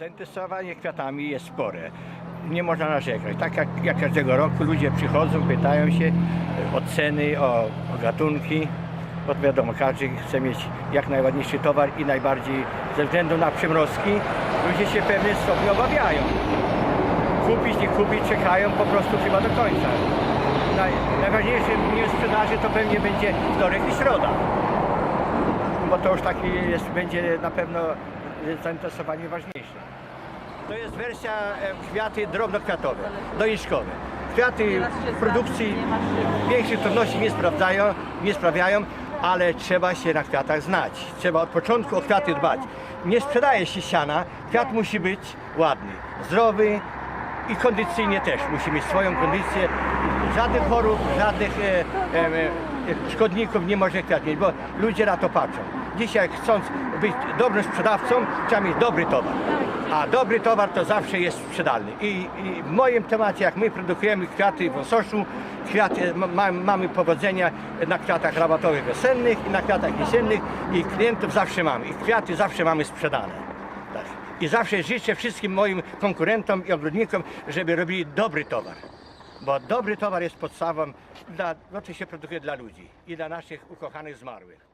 Zainteresowanie kwiatami jest spore. Nie można narzekać. Tak jak, jak każdego roku ludzie przychodzą, pytają się o ceny, o, o gatunki. Bo wiadomo, każdy chce mieć jak najładniejszy towar i najbardziej ze względu na przymrozki ludzie się w pewnym stopniu obawiają. Kupić, nie kupić, czekają po prostu chyba do końca. Naj, najważniejszym dniem sprzedaży to pewnie będzie wtorek i środa bo to już taki jest, będzie na pewno zainteresowanie ważniejsze. To jest wersja e, kwiaty drobnokwiatowe, doniczkowe. Kwiaty w produkcji większych trudności nie sprawdzają, nie sprawiają, ale trzeba się na kwiatach znać. Trzeba od początku o kwiaty dbać. Nie sprzedaje się siana, kwiat musi być ładny, zdrowy i kondycyjnie też. Musi mieć swoją kondycję. Żadnych chorób, żadnych e, e, e, szkodników nie może kwiat mieć, bo ludzie na to patrzą. Dzisiaj chcąc być dobrym sprzedawcą, trzeba mieć dobry towar. A dobry towar to zawsze jest sprzedalny. I, i w moim temacie, jak my produkujemy kwiaty w Ososzu, kwiaty, ma, ma- mamy powodzenia na kwiatach rabatowych wiosennych i na kwiatach jesiennych i klientów zawsze mamy. I kwiaty zawsze mamy sprzedane. Tak. I zawsze życzę wszystkim moim konkurentom i ogrodnikom, żeby robili dobry towar. Bo dobry towar jest podstawą, dla, to się produkuje dla ludzi i dla naszych ukochanych zmarłych.